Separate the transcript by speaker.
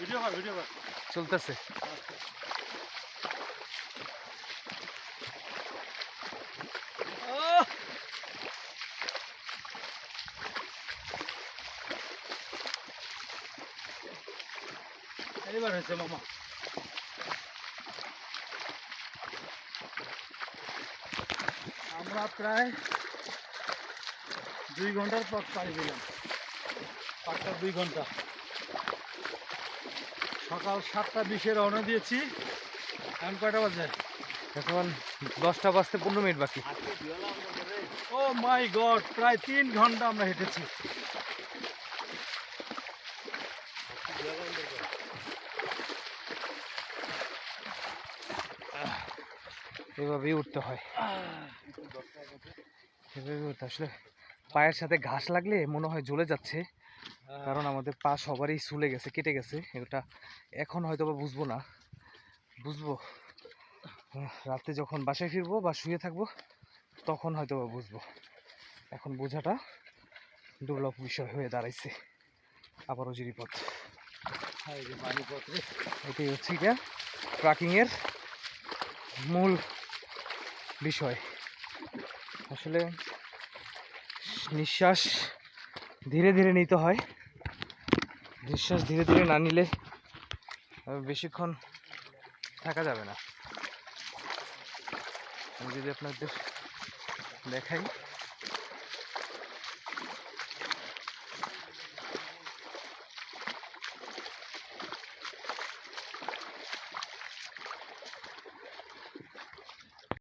Speaker 1: Video কর video কর
Speaker 2: চলতেছে।
Speaker 1: এইবার হয়েছে মামা। আমরা প্রায় দুই ঘণ্টার পথ পাড়ি দিলাম। পাঁচটা দুই ঘণ্টা। সকাল সাতটা বিশে রওনা দিয়েছি। এখন কয়টা বাজে?
Speaker 2: এখন দশটা বাজতে পনেরো মিনিট বাকি।
Speaker 1: ও মাই গড প্রায় তিন ঘণ্টা আমরা হেঁটেছি।
Speaker 2: এভাবেই উঠতে হয়। এভাবে উঠতে আসলে পায়ের সাথে ঘাস লাগলে মনে হয় জ্বলে যাচ্ছে। কারণ আমাদের পা সবারই চুলে গেছে কেটে গেছে। এটা এখন হয়তো বা বুঝব না। বুঝব। রাতে যখন বাসায় ফিরবো বা শুয়ে থাকব তখন হয়তো বা বুঝব। এখন বোঝাটা দুর্লভ বিষয় হয়ে দাঁড়াইছে। আবারও জিরিপথ। এটাই হচ্ছে গিয়া ট্রাকিংয়ের মূল বিষয়। আসলে নিঃশ্বাস ধীরে ধীরে নিতে হয়। নিঃশ্বাস ধীরে ধীরে না নিলে বেশিক্ষণ থাকা যাবে না। আমি যদি আপনাদের দেখাই।